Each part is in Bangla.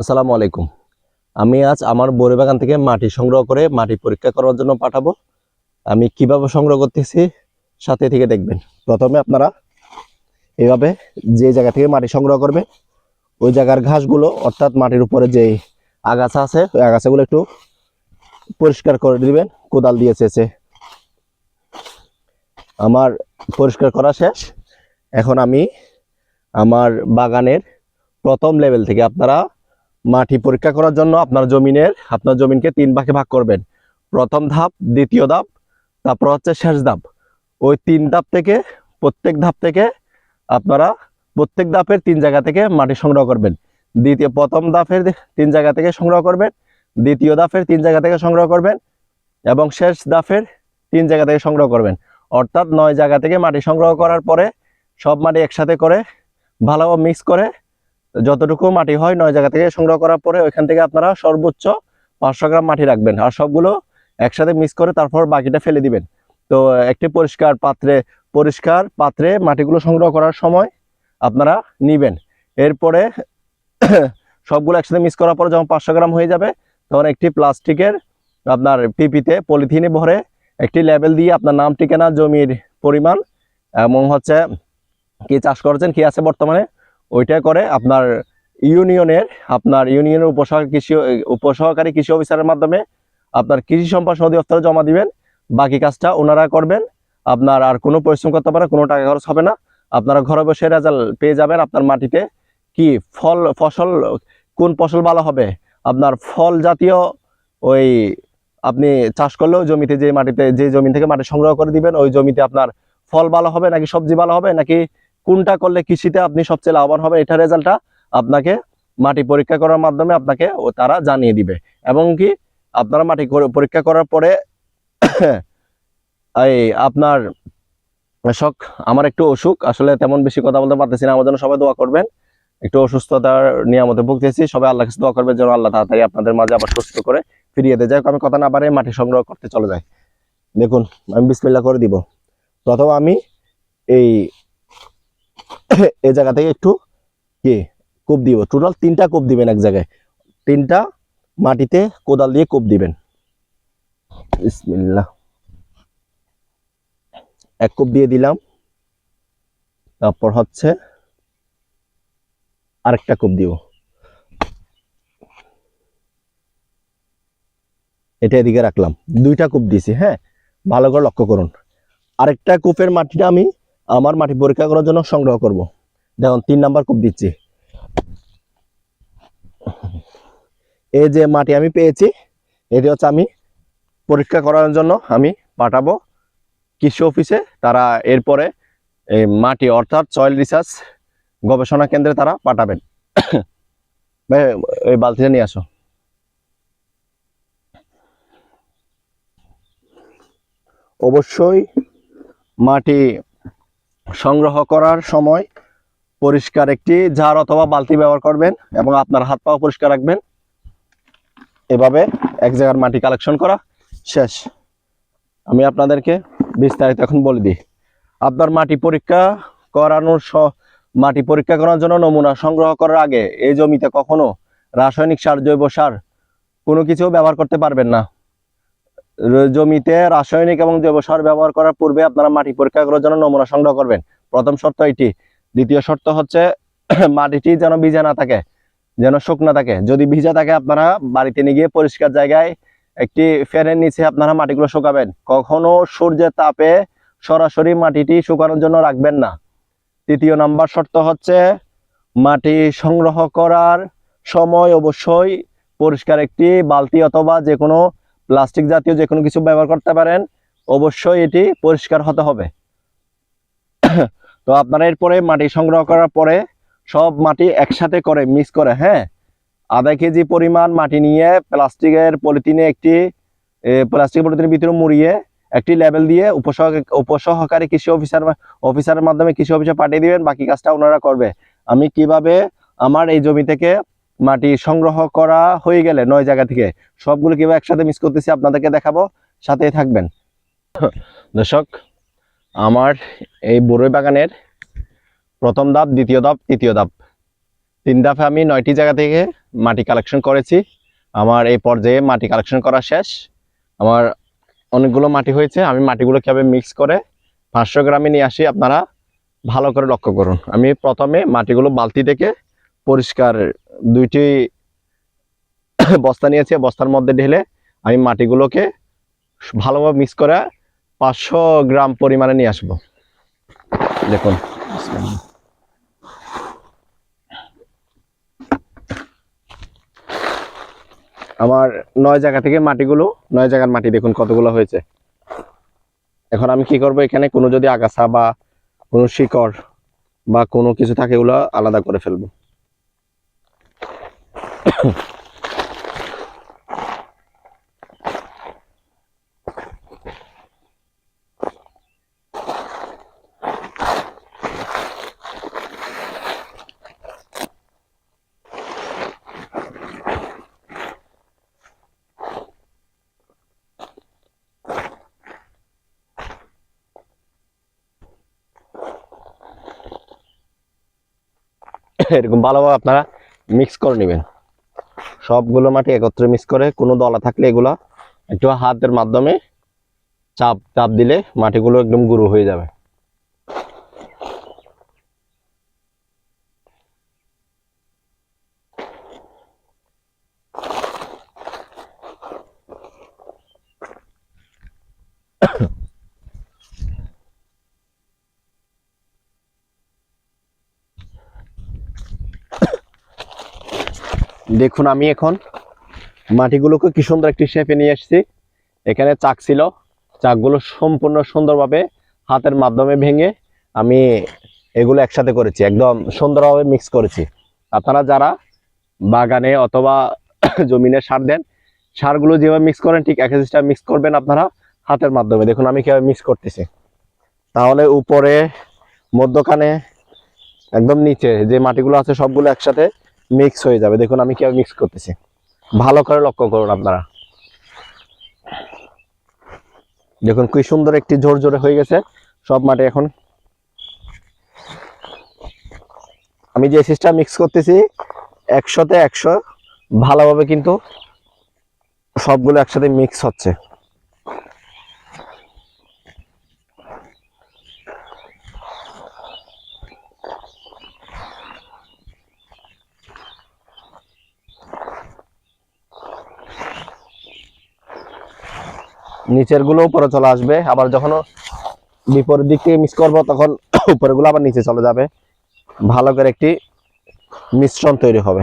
আসসালামু আলাইকুম। আমি আজ আমার বড়ি বাগান থেকে মাটি সংগ্রহ করে মাটি পরীক্ষা করার জন্য পাঠাবো। আমি কীভাবে সংগ্রহ করতেছি সাথে থেকে দেখবেন। প্রথমে আপনারা এভাবে যে জায়গা থেকে মাটি সংগ্রহ করবে ওই জায়গার ঘাসগুলো, অর্থাৎ মাটির উপরে যে আগাছা আছে, ওই আগাছাগুলো একটু পরিষ্কার করে দিবেন, কোদাল দিয়ে চেয়েছে আমার পরিষ্কার করা শেষ। এখন আমি আমার বাগানের প্রথম লেভেল থেকে আপনারা মাটি পরীক্ষা করার জন্য আপনার জমিনের, আপনার জমিনকে তিন ভাগে ভাগ করবেন। প্রথম ধাপ, দ্বিতীয় ধাপ, তারপর হচ্ছে শেষ ধাপ। ওই তিন ধাপ থেকে, প্রত্যেক ধাপ থেকে আপনারা প্রত্যেক ধাপের তিন জায়গা থেকে মাটি সংগ্রহ করবেন। দ্বিতীয়, প্রথম ধাপের তিন জায়গা থেকে সংগ্রহ করবেন। দ্বিতীয় ধাপের তিন জায়গা থেকে সংগ্রহ করবেন এবং শেষ ধাপের তিন জায়গা থেকে সংগ্রহ করবেন। অর্থাৎ নয় জায়গা থেকে মাটি সংগ্রহ করার পরে সব মাটি একসাথে করে ভালোভাবে মিক্স করে যতটুকু মাটি হয় নয় জায়গা থেকে সংগ্রহ করার পরে ওইখান থেকে আপনারা সর্বোচ্চ পাঁচশো গ্রাম মাটি রাখবেন আর সবগুলো একসাথে মিক্স করে তারপর বাকিটা ফেলে দিবেন। তো, একটি পরিষ্কার পাত্রে পরিষ্কার পাত্রে মাটিগুলো সংগ্রহ করার সময় আপনারা নিবেন। এরপরে সবগুলো একসাথে মিক্স করার পরে যখন পাঁচশো গ্রাম হয়ে যাবে, তখন একটি প্লাস্টিকের আপনার পিপিতে পলিথিনে ভরে একটি লেবেল দিয়ে আপনার নাম, ঠিকানা, জমির পরিমাণ এবং হচ্ছে কি চাষ করছেন, কি আছে বর্তমানে ওইটা করে আপনার ইউনিয়নের আপনার ইউনিয়নের উপসহকারী কৃষি উপসহকারী কৃষি অফিসারের মাধ্যমে আপনার কৃষি সম্পদ অধিদপ্তরে জমা দিবেন। বাকি কাজটা ওনারা করবেন। আপনার আর কোনো পরিশ্রম করতে পারে কোনো টাকা খরচ হবে না। আপনারা ঘরে বসে রেজাল্ট পেয়ে যাবেন আপনার মাটিতে কি ফল, ফসল, কোন ফসল ভালো হবে। আপনার ফল জাতীয় ওই আপনি চাষ করলেও জমিতে যে মাটিতে, যে জমি থেকে মাটি সংগ্রহ করে দিবেন, ওই জমিতে আপনার ফল ভালো হবে নাকি সবজি ভালো হবে নাকি কোনটা করলে কৃষিতে আপনি সবচেয়ে লাভবান হবে এটা রেজাল্টটা আপনাকে মাটি পরীক্ষা করার মাধ্যমে আপনাকে তারা জানিয়ে দিবে। এবং কি আপনারা মাটি পরীক্ষা করার পরে এই আপনার শখ, আমার একটু অসুখ, আসলে তেমন বেশি কথা বলতে পারতেছি না, আমার জন্য সবাই দোয়া করবেন। একটু অসুস্থতার নিয়ামতে ভুগতেছি, সবাই আল্লাহ কাছে দোয়া করবেন যেন আল্লাহ তাড়াতাড়ি আপনাদের মাঝে আবার সুস্থ করে ফিরিয়ে দেয়। যাই আমি কথা না পারে মাটি সংগ্রহ করতে চলে যাই। দেখুন, আমি বিসমিল্লা করে দিব। প্রথম আমি এই এই জায়গা থেকে একটু কি কূপ দিব। টোটাল তিনটা কূপ দিবেন এক জায়গায়। তিনটা মাটিতে কোদাল দিয়ে কূপ দিবেন। বিসমিল্লাহ। এক কূপ দিয়ে দিলাম। তারপর হচ্ছে আরেকটা কূপ দিব। এটা এদিকে রাখলাম। দুইটা কূপ দিছি হ্যাঁ? ভালো করে লক্ষ্য করুন। আরেকটা কূপের মাটিটা আমি আমার মাটি পরীক্ষা করার জন্য সংগ্রহ করব। দেখুন, তিন নাম্বার কূপ দিচ্ছি। এই যে মাটি আমি পেয়েছি, এটি হচ্ছে আমি পরীক্ষা করার জন্য আমি পাঠাবো কৃষি অফিসে। তারা এরপরে এই মাটি, অর্থাৎ সয়েল রিসার্চ গবেষণা কেন্দ্রে তারা পাঠাবেন। ওই বালতিটা নিয়ে আসো। অবশ্যই মাটি সংগ্রহ করার সময় পরিষ্কার একটি ঝাড় অথবা বালতি ব্যবহার করবেন এবং আপনার হাত পাও পরিষ্কার রাখবেন। এভাবে এক জায়গার মাটি কালেকশন করা শেষ। আমি আপনাদেরকে বিস্তারিত এখন বলে দিই। আপনার মাটি পরীক্ষা করানোর মাটি পরীক্ষা করার জন্য নমুনা সংগ্রহ করার আগে এই জমিতে কখনো রাসায়নিক সার, জৈব সার কোনো কিছু ব্যবহার করতে পারবেন না। জমিতে রাসায়নিক এবং জৈব সার ব্যবহার করার পূর্বে আপনারা মাটি পরীক্ষা করার জন্য নমুনা সংগ্রহ করবেন। প্রথম শর্ত এটি। দ্বিতীয় শর্ত হচ্ছে মাটিটি যেন ভিজা না থাকে, যেন শুকনা থাকে। যদি ভিজা থাকে, আপনারা বাড়িতে নিয়ে গিয়ে পরিষ্কার জায়গায় একটি ফ্যানের নিচে আপনারা মাটিগুলো শুকাবেন। কখনো সূর্যের তাপে সরাসরি মাটিটি শুকানোর জন্য রাখবেন না। তৃতীয় নাম্বার শর্ত হচ্ছে মাটি সংগ্রহ করার সময় অবশ্যই পরিষ্কার একটি বালতি অথবা যে কোনো প্লাস্টিক জাতীয় যে কোনো কিছু ব্যবহার করতে পারেন, অবশ্যই এটি পরিষ্কার হতে হবে। তো আপনারা এরপরে মাটি সংগ্রহ করার পরে সব মাটি একসাথে করে মিক্স করে হ্যাঁ? আধা কেজি পরিমাণ মাটি নিয়ে প্লাস্টিকের পলিথিনে একটি প্লাস্টিক পলিথিনের ভিতরে মুড়িয়ে একটি লেবেল দিয়ে উপসহ উপসহকারী কৃষি অফিসার, অফিসারের মাধ্যমে কৃষি অফিসে পাঠিয়ে দিবেন, বাকি কাজটা ওনারা করবে। আমি কীভাবে আমার এই জমি থেকে মাটি সংগ্রহ করা হয়ে গেলে নয় জায়গা থেকে সবগুলো কীভাবে একসাথে মিস করতেছি, আপনাদেরকে দেখাবো, সাথেই থাকবেন। দর্শক, আমার এই বড়ই বাগানের প্রথম ধাপ, দ্বিতীয় ধাপ, তৃতীয় ধাপ। তিন ধাপে আমি নয়টি জায়গা থেকে মাটি কালেকশন করেছি। আমার এই পর্যায়ে মাটি কালেকশন করা শেষ। আমার অনেকগুলো মাটি হয়েছে, আমি মাটিগুলো কীভাবে মিক্স করে পাঁচশো গ্রামে নিয়ে আসি, আপনারা ভালো করে লক্ষ্য করুন। আমি প্রথমে মাটিগুলো বালতি থেকে পরিষ্কার দুইটি বস্তা নিয়েছি বস্তার মধ্যে ঢেলে আমি মাটিগুলোকে ভালোভাবে মিক্স করে পাঁচশো গ্রাম পরিমাণে নিয়ে আসব। দেখুন। আমার নয় জায়গা থেকে মাটিগুলো, নয় জায়গার মাটি দেখুন কতগুলো হয়েছে। এখন আমি কি করব, এখানে কোনো যদি আগাছা বা কোনো শিকড় বা কোনো কিছু থাকে ওগুলো আলাদা করে ফেলব। এরকম ভালোভাবে আপনারা মিক্স করে নেবেন। সবগুলো মাটি একত্রে মিক্স করে, কোনো দলা থাকলে এগুলা একটু হাতের মাধ্যমে চাপ চাপ দিলে মাটিগুলো একদম গুঁড়ো হয়ে যাবে। দেখুন আমি এখন মাটিগুলোকে কি সুন্দর একটি শেপে নিয়ে এসেছি। এখানে চাক ছিল। চাকগুলো সম্পূর্ণ সুন্দরভাবে হাতের মাধ্যমে ভেঙে আমি এগুলো একসাথে করেছি। একদম সুন্দরভাবে মিক্স করেছি। আপনারা যারা বাগানে অথবা জমিনে সার দেন, সারগুলো যেভাবে মিক্স করেন, ঠিক এক সিস্টেম মিক্স করবেন আপনারা হাতের মাধ্যমে। দেখুন আমি কীভাবে মিক্স করতেছি। তাহলে উপরে, মধ্যখানে, একদম নিচে যে মাটিগুলো আছে সবগুলো একসাথে মিক্স হয়ে যাবে। দেখুন, আমি কীভাবে মিক্স করতেছি। ভালো করে লক্ষ্য করুন আপনারা। দেখুন, কি সুন্দর একটি জোর জোরে হয়ে গেছে। সব মাটি এখন। আমি যে সিস্টেম মিক্স করতেছি, একশোতে একশো, ভালোভাবে কিন্তু সবগুলো একসাথে মিক্স হচ্ছে। নিচেরগুলো উপরে চলে আসবে। আবার যখন বিপরীত দিক থেকে মিক্স করব, তখন উপরেরগুলো আবার নিচে চলে যাবে। ভালো করে একটি মিশ্রণ তৈরি হবে।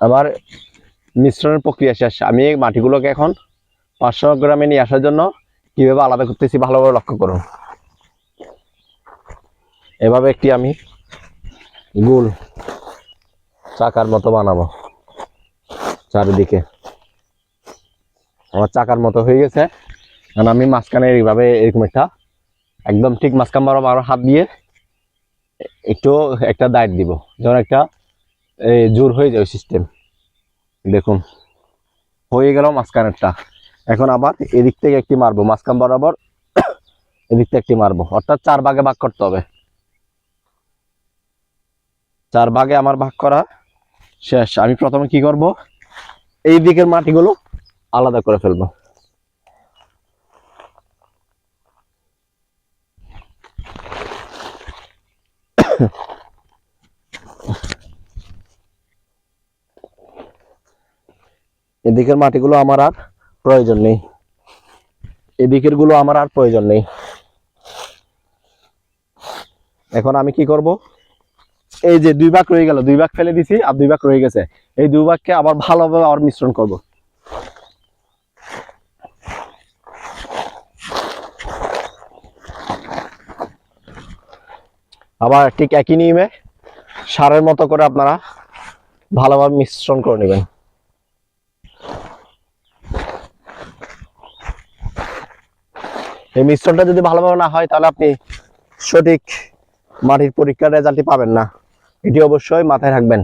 আবার মিশ্রণের প্রক্রিয়া শেষ। আমি এই মাটিগুলোকে এখন পাঁচশো গ্রামে নিয়ে আসার জন্য কীভাবে আলাদা করতেছি ভালোভাবে লক্ষ্য করুন। এভাবে একটি আমি গোল চাকার মতো বানাবো চারিদিকে। আমার চাকার মতো হয়ে গেছে। কারণ আমি মাঝখানে এইভাবে এরকম একটা একদম ঠিক মাঝখান বরাবর আরও হাত দিয়ে একটু একটা দায়িত্ব দিব। যেমন একটা জোর হয়ে যায় সিস্টেম দেখুন, হয়ে গেল মাঝখানেরটা। এখন আবার এদিক থেকে একটি মারবো, মাঝখান বরাবর এদিক থেকে একটি মারবো। অর্থাৎ চার ভাগে ভাগ করতে হবে। চার ভাগে আমার ভাগ করা শেষ। আমি প্রথমে কি করব? এই দিকের মাটিগুলো আলাদা করে ফেলব। এদিকের মাটিগুলো আমার আর প্রয়োজন নেই। এদিকেরগুলো আমার আর প্রয়োজন নেই। এখন আমি কি করব? এই যে দুই ভাগ রয়ে গেল, দুই ভাগ ফেলে দিছি আর দুই ভাগ রয়ে গেছে। এই দুই ভাগকে আবার ভালোভাবে আবার মিশ্রণ করব। আবার ঠিক একই নিয়মে সারের মতো করে আপনারা ভালোভাবে মিশ্রণ করে নেবেন। এই মিশ্রণটা যদি ভালোভাবে না হয়, তাহলে আপনি সঠিক মাটির পরীক্ষার রেজাল্টই পাবেন না। এটি অবশ্যই মাথায় রাখবেন।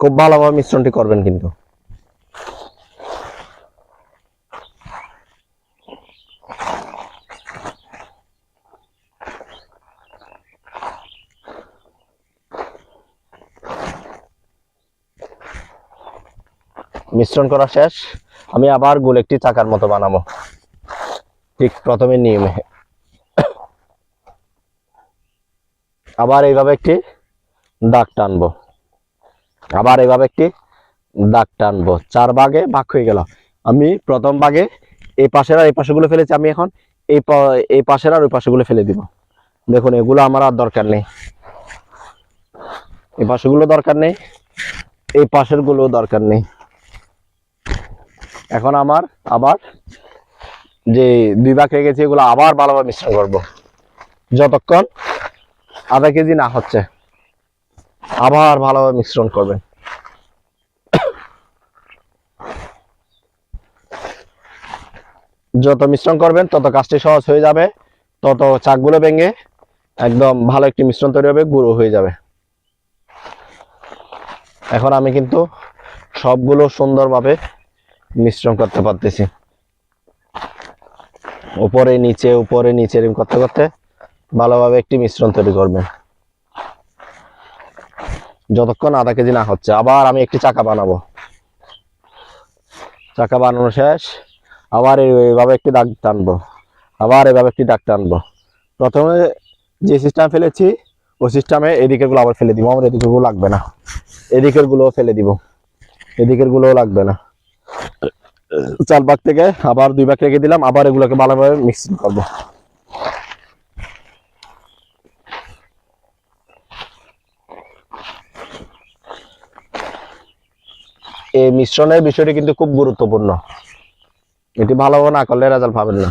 খুব ভালোভাবে মিশ্রণটি করবেন কিন্তু। মিশ্রণ করা শেষ। আমি আবার গোল একটি চাকার মতো বানাবো। ঠিক প্রথমে নিয়মে আবার এইভাবে একটি দাগ টানবো। আবার এইভাবে একটি দাগ টানবো। চার ভাগে ভাগ হয়ে গেল। আমি প্রথম ভাগে এই পাশের আর এই পাশেগুলো ফেলেছি, আমি এখন এই এই পাশের আর ওই পাশেগুলো ফেলে দিব। দেখুন, এগুলো আমার আর দরকার নেই। এই পাশেগুলো দরকার নেই, এই পাশেরগুলো দরকার নেই। এখন আমার আবার যে দুই ভাগ রেখেছি এগুলো আবার ভালোভাবে মিশ্রণ করব। যতক্ষণ আধা কেজি না হচ্ছে, আবার ভালোভাবে মিশ্রণ করবেন। যত মিশ্রণ করবেন, তত কাজটি সহজ হয়ে যাবে, তত চাকগুলো ভেঙে একদম ভালো একটি মিশ্রণ তৈরি হবে, গুঁড়ো হয়ে যাবে। এখন আমি কিন্তু সবগুলো সুন্দরভাবে মিশ্রণ করতে পারতেছি। উপরে, নিচে উপরে, নিচে এরকম করতে করতে ভালোভাবে একটি মিশ্রণ তৈরি করবেন। যতক্ষণ আধা কেজি না হচ্ছে, আবার আমি একটি চাকা বানাবো। চাকা বানানো শেষ, আবার এইভাবে একটি দাগ টানবো, আবার এভাবে একটি দাগ টানবো। প্রথমে যে সিস্টেম ফেলেছি, ওই সিস্টেমে এদিকেরগুলো আবার ফেলে দিব আমার এদিকেরগুলো লাগবে না। এদিকেরগুলো ফেলে দিব। এদিকেরগুলো লাগবে না। চার ভাগ থেকে আবার দুই ভাগ রেখে দিলাম, আবার এগুলোকে ভালোভাবে মিক্সিং করব। এই মিশ্রণের বিষয়টি কিন্তু খুব গুরুত্বপূর্ণ। এটি ভালোভাবে না করলে রেজাল্ট পাবেন না।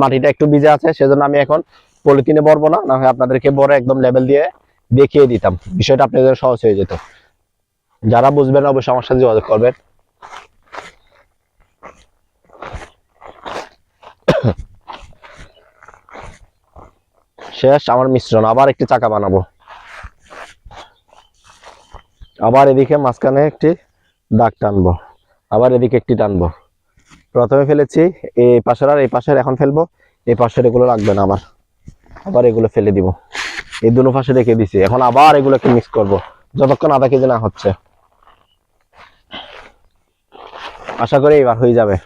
মাটিটা একটু ভিজে আছে, সেজন্য আমি এখন পলিথিনে ভরবো না না হয় আপনাদেরকে বড় একদম লেভেল দিয়ে দেখিয়ে দিতাম। বিষয়টা আপনাদের সহজ হয়ে যেত। যারা বুঝবেন অবশ্যই আমার সাথে যোগাযোগ করবেন। শেষ, আমার মিশ্রণ। আবার একটি চাকা বানাবো। আবার এদিকে মাঝখানে একটি দাগ টানবো। আবার এদিকে একটি টানবো। প্রথমে ফেলেছি এই পাশের আর এই পাশের এখন ফেলব। এই পাশের এগুলো লাগবে না আমার। আবার এগুলো ফেলে দিব। এই দুনো পাশে রেখে দিছি। এখন আবার এগুলোকে মিক্স করব। যতক্ষণ আধা কেজি না হচ্ছে। আশা করি এবার হয়ে যাবে।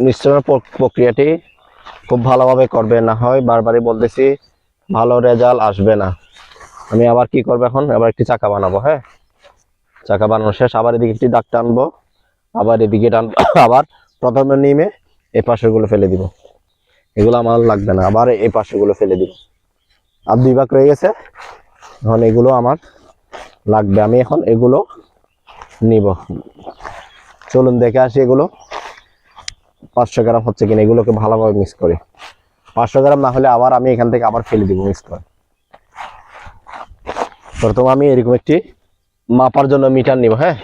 মিশ্রণের প্রক্রিয়াটি খুব ভালোভাবে করবে। না হয় বারবারই বলতেছি, ভালো রেজাল্ট আসবে না। আমি আবার কি করব এখন? আবার একটি চাকা বানাবো হ্যাঁ? চাকা বানানো শেষ। আবার এদিকে একটি দাগ টানবো। আবার এদিকে টানবো আবার প্রথমে নিমে এই পাশেরগুলো ফেলে দিব। এগুলো আমার লাগবে না। আবার এই পাশেরগুলো ফেলে দিব। আর দুই ভাগ রয়ে গেছে। এখন এগুলো আমার লাগবে। আমি এখন এগুলো নিব। চলুন দেখে আসি এগুলো। পাঁচশো গ্রাম হচ্ছে কিনা? এগুলোকে ভালোভাবে মিক্স করি। পাঁচশো গ্রাম না হলে আবার আমি এখান থেকে আবার ফেলে দিব মিক্স করে। প্রথমে আমি এরকম একটি মাপার জন্য মিটার নিব হ্যাঁ?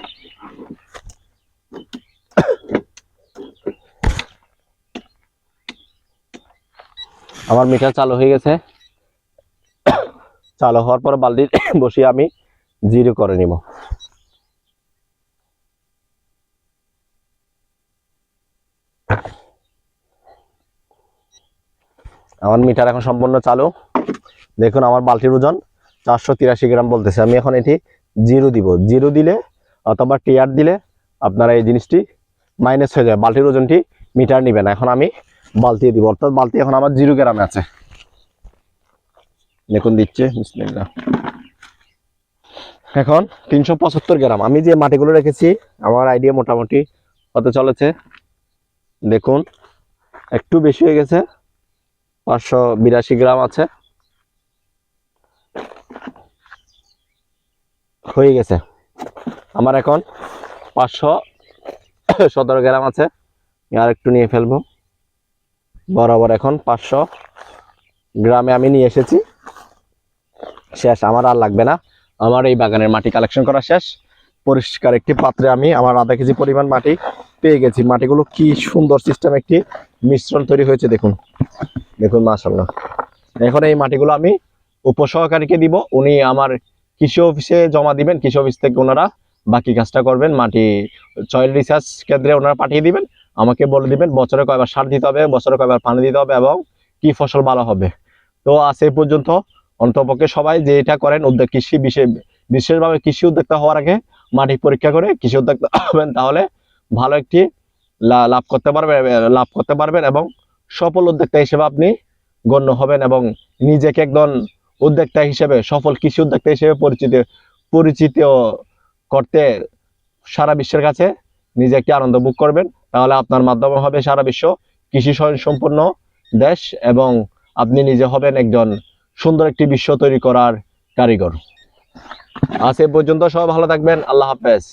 আমার মিটার চালু হয়ে গেছে। চালু হওয়ার পর বালতি বসিয়ে আমি জিরো করে নিব। আমার মিটার এখন সম্পূর্ণ চালু। দেখুন, আমার বালতির ওজন চারশো তিরাশি গ্রাম বলতেছে। আমি এখন এটি জিরো দিব। জিরো দিলে, অথবা টিয়ার দিলে আপনারা এই জিনিসটি মাইনাস হয়ে যাবে বালতির ওজনটি মিটার নিবে না। এখন আমি বালতি দিব। অর্থাৎ বালতি এখন আমার জিরো গ্রামে আছে। দেখুন, দিচ্ছে। এখন তিনশো পঁচাত্তর গ্রাম। আমি যে মাটিগুলো রেখেছি, আমার আইডিয়া মোটামুটি হতে চলেছে? দেখুন, একটু বেশি হয়ে গেছে। পাঁচশো বিরাশি গ্রাম আছে। হয়ে গেছে। আমার এখন পাঁচশো সতেরো গ্রাম আছে। আর একটু নিয়ে ফেলব। বরাবর এখন পাঁচশো গ্রামে আমি নিয়ে এসেছি। শেষ, আমার আর লাগবে না। আমার এই বাগানের মাটি কালেকশন করা শেষ। পরিষ্কার একটি পাত্রে আমি আমার আধা কেজি পরিমাণ মাটি পেয়ে গেছি। মাটিগুলো কি সুন্দর সিস্টেম একটি মিশ্রণ তৈরি হয়েছে, দেখুন। দেখুন মাশাল্লাহ এখন এই মাটিগুলো আমি উপসহকারীকে দিব। উনি আমার কৃষি অফিসে জমা দিবেন, কৃষি অফিস থেকে ওনারা বাকি কাজটা করবেন, মাটি সয়েল রিসার্চ কেন্দ্রে ওনারা পাঠিয়ে দিবেন, আমাকে বলে দিবেন, বছরে কয়বার সার দিতে হবে, বছরে কয়বার পানি দিতে হবে এবং কি ফসল ভালো হবে। তো আজ এই পর্যন্ত অন্তপক্ষে সবাই যে এটা করেন, উদ্যোগ কৃষি বিশেষ, বিশেষভাবে কৃষি উদ্যোক্তা হওয়ার আগে মাটি পরীক্ষা করে কৃষি উদ্যোক্তা হবেন, তাহলে ভালো একটি লাভ করতে পারবেন লাভ করতে পারবেন এবং সফল উদ্যোক্তা হিসেবে আপনি গণ্য হবেন এবং নিজেকে একজন উদ্যোক্তা হিসেবে, সফল কৃষি উদ্যোক্তা হিসেবে পরিচিত পরিচিত করতে সারা বিশ্বের কাছে নিজে একটি আনন্দ বুক করবেন। তাহলে আপনার মাধ্যমে হবে সারা বিশ্ব কৃষি সম্পূর্ণ দেশ এবং আপনি নিজে হবেন একজন সুন্দর একটি বিশ্ব তৈরি করার কারিগর। আজ এ পর্যন্ত সবাই ভালো থাকবেন। আল্লাহ হাফেজ।